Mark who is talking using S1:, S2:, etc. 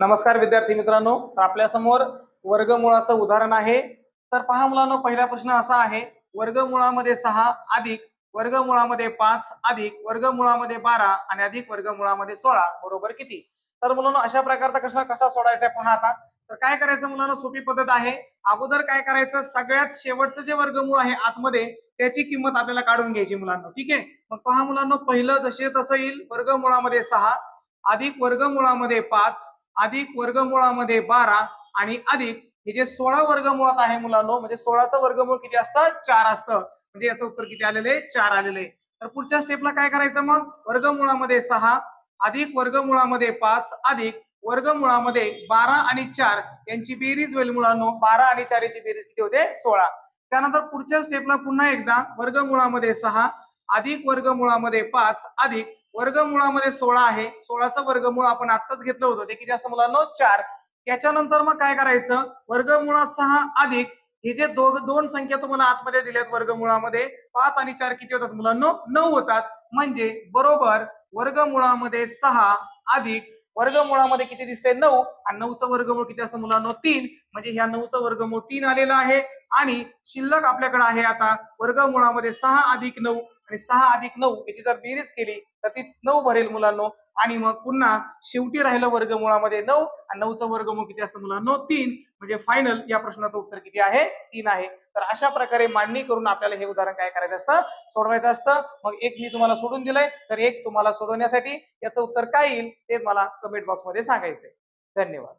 S1: नमस्कार विद्यार्थी मित्रांनो. तर आपल्यासमोर वर्गमुळाचं उदाहरण आहे. तर पहा मुलांनो पहिला प्रश्न असा आहे. वर्गमुळामध्ये सहा अधिक वर्गमुळामध्ये पाच अधिक वर्गमुळामध्ये बारा आणि अधिक वर्गमुळामध्ये सोळा. बरोबर किती? तर मुलांनो अशा प्रकारचा प्रश्न कसा सोडायचा पहा आता. तर काय करायचं मुलांना? सोपी पद्धत आहे. अगोदर काय करायचं? सगळ्यात शेवटचं जे वर्गमूळ आहे आतमध्ये त्याची किंमत आपल्याला काढून घ्यायची मुलांना. ठीक आहे? मग पहा मुलांनो पहिलं जसे तसं येईल. वर्गमुळामध्ये सहा अधिक वर्गमुळामध्ये पाच अधिक वर्गमुळामध्ये बारा आणि अधिक हे जे सोळा वर्गमुळात आहे मुलांनो म्हणजे सोळाचं वर्गमूळ किती असतं? चार असतं. म्हणजे याचं उत्तर किती आलेलं आहे? चार आलेले तर पुढच्या स्टेपला काय करायचं मग? वर्गमुळामध्ये सहा अधिक वर्गमुळामध्ये पाच अधिक वर्गमुळामध्ये बारा आणि चार यांची बेरीज होईल मुलांनो. बारा आणि चार यांची बेरीज किती होते? सोळा. त्यानंतर पुढच्या स्टेपला पुन्हा एकदा वर्गमुळामध्ये सहा अधिक वर्गमुळामध्ये पाच अधिक वर्गमुळामध्ये सोळा आहे. सोळाचं वर्गमूळ आपण आत्ताच घेतलं होतं. ते किती असतं मुलांना? चार. त्याच्यानंतर मग काय करायचं? वर्गमुळात सहा अधिक. हे जे दोघ दोन संख्या तुम्हाला आतमध्ये दिल्यात वर्गमुळामध्ये पाच आणि चार किती होतात मुलांना? नऊ होतात. म्हणजे बरोबर वर्गमुळामध्ये सहा अधिक. वर्गमुळामध्ये किती दिसते नऊ. आणि नऊचं वर्गमूळ किती असतं मुलांनो? तीन. म्हणजे ह्या नऊचं वर्गमूळ तीन आलेलं आहे. आणि शिल्लक आपल्याकडे आहे आता. वर्गमुळामध्ये सहा अधिक नऊ. आणि सहा अधिक नऊ याची जर बेरीज केली तर ती नऊ भरेल मुलांनो. आणि मग पुन्हा शेवटी राहिलं वर्गमुळामध्ये नऊ आणि नऊचं वर्गमूळ किती असतं मुलांनो? तीन. म्हणजे फायनल या प्रश्नाचं उत्तर किती आहे? तीन आहे. तर अशा प्रकारे मांडणी करून आपल्याला हे उदाहरण काय करायचं असतं? सोडवायचं असतं. मग एक मी तुम्हाला सोडून दिलंय. तर एक तुम्हाला सोडवण्यासाठी याचं उत्तर काय येईल? ते मला कमेंट बॉक्समध्ये सांगायचंय. धन्यवाद.